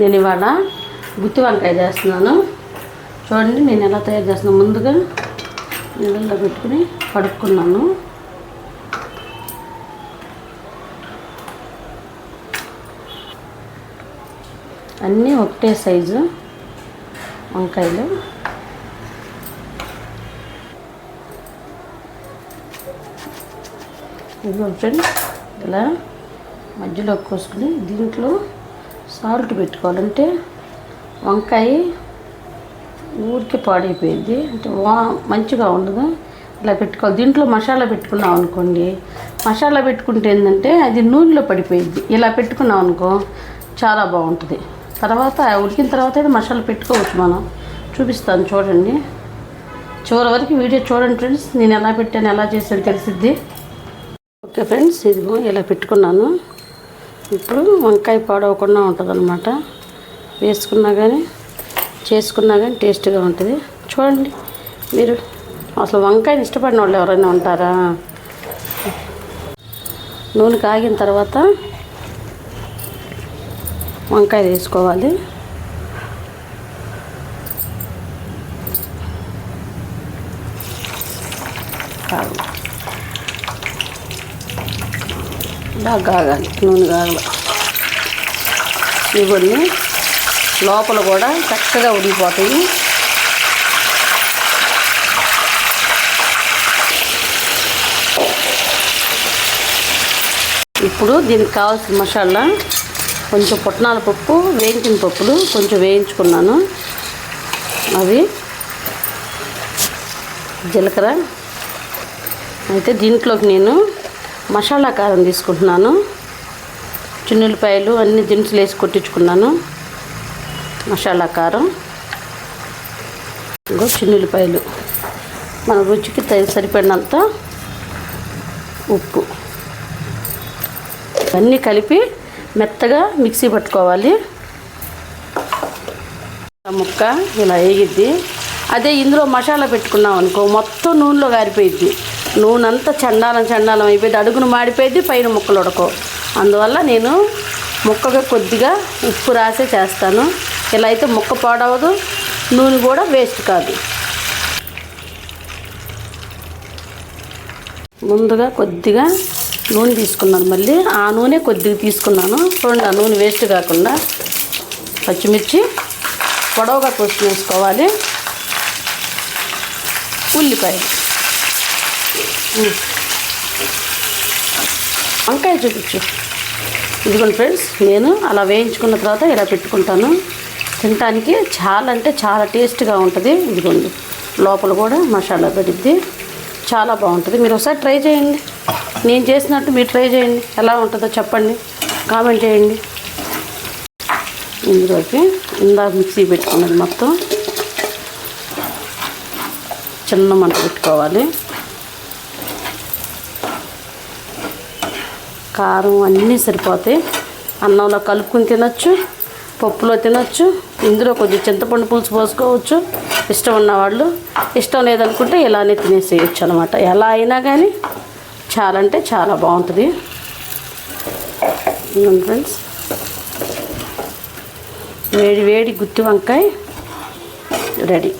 నేను ఇవాళ గుత్తి వంకాయ చేస్తున్నాను. చూడండి నేను ఎలా తయారు చేస్తున్నాను ముందుగా నీళ్ళల్లో పెట్టుకుని కడుక్కున్నాను. అన్నీ ఒకటే సైజు వంకాయలు. ఇదిగో ఫ్రెండ్స్ ఇలా మధ్యలో కోసుకుని దీంట్లో సాల్ట్ పెట్టుకోవాలంటే వంకాయ ఊరికే పాడైపోయింది. అంటే వా మంచిగా ఉండదు. ఇలా పెట్టుకోవాలి. దీంట్లో మసాలా పెట్టుకున్నాం అనుకోండి. మసాలా పెట్టుకుంటే ఏంటంటే అది నూనెలో పడిపోయింది. ఇలా పెట్టుకున్నాం అనుకో చాలా బాగుంటుంది. తర్వాత ఉడికిన తర్వాత అయితే మసాలా పెట్టుకోవచ్చు మనం. చూపిస్తాను చూడండి. చివరి వరకు వీడియో చూడండి ఫ్రెండ్స్. నేను ఎలా పెట్టాను ఎలా చేశాను తెలిసిద్ది. ఓకే ఫ్రెండ్స్ ఇదిగో ఇలా పెట్టుకున్నాను. ఇప్పుడు వంకాయ పాడవకుండా ఉంటుంది అనమాట వేసుకున్నా కానీ చేసుకున్నా కానీ టేస్ట్గా ఉంటుంది. చూడండి మీరు అసలు వంకాయని ఇష్టపడిన వాళ్ళు ఎవరైనా ఉంటారా? నూనె కాగిన తర్వాత వంకాయ వేసుకోవాలి. కాదు బాగా కాగాలి నూనె కాగల ఇవన్నీ లోపల కూడా చక్కగా ఉడికిపోతాయి. ఇప్పుడు దీనికి కావాల్సిన మసాలా కొంచెం పుట్నాల పప్పు వేయించిన పప్పులు కొంచెం వేయించుకున్నాను. అవి జీలకర్ర. అయితే దీంట్లోకి నేను మసాలా కారం తీసుకుంటున్నాను. చిన్నులపాయలు అన్ని దినుసులు వేసి కొట్టించుకున్నాను. మసాలా కారం. ఇంకో చిన్నులపాయలు. మన రుచికి సరిపడినంత ఉప్పు. అన్నీ కలిపి మెత్తగా మిక్సీ పట్టుకోవాలి. ముక్క ఇలా వేగిద్ది. అదే ఇందులో మసాలా పెట్టుకున్నాం అనుకో మొత్తం నూనెలో గారిపోయిద్ది. నూనె అంతా చండాలం చండాలం అయిపోయింది. అడుగును మాడిపోయింది పైన ముక్కలు ఉడకవు. అందువల్ల నేను ముక్కగా కొద్దిగా ఉప్పు రాసే చేస్తాను. ఇలా అయితే ముక్క పాడవదు నూనె కూడా వేస్ట్ కాదు. ముందుగా కొద్దిగా నూనె తీసుకున్నాను. మళ్ళీ ఆ నూనె కొద్దిగా తీసుకున్నాను. చూడండి ఆ నూనె వేస్ట్ కాకుండా పచ్చిమిర్చి పొడవుగా కోసి వేసుకోవాలి. ఉల్లిపాయలు. వంకాయ చూపించు. ఇదిగోండి ఫ్రెండ్స్ నేను అలా వేయించుకున్న తర్వాత ఇలా పెట్టుకుంటాను. తినటానికి చాలా అంటే చాలా టేస్ట్గా ఉంటుంది. ఇదిగోండి లోపల కూడా మసాలా పడిద్ది. చాలా బాగుంటుంది. మీరు ఒకసారి ట్రై చేయండి. నేను చేసినట్టు మీరు ట్రై చేయండి. ఎలా ఉంటుందో చెప్పండి. కామెంట్ చేయండి. ఇందులోకి ఇందాక మిక్సీ పెట్టుకున్నది మొత్తం చిన్న మంట పెట్టుకోవాలి. కారం అన్నీ సరిపోతాయి. అన్నంలో కలుపుకుని తినొచ్చు పప్పులో తినొచ్చు ఇందులో కొద్దిగా చింతపండు పులుసు పోసుకోవచ్చు ఇష్టం ఉన్నవాళ్ళు ఇష్టం లేదనుకుంటే ఇలానే తినేసేయచ్చు అనమాట ఎలా అయినా కానీ చాలా అంటే చాలా బాగుంటుంది. ఫ్రెండ్స్. వేడి వేడి గుత్తి వంకాయ రెడీ.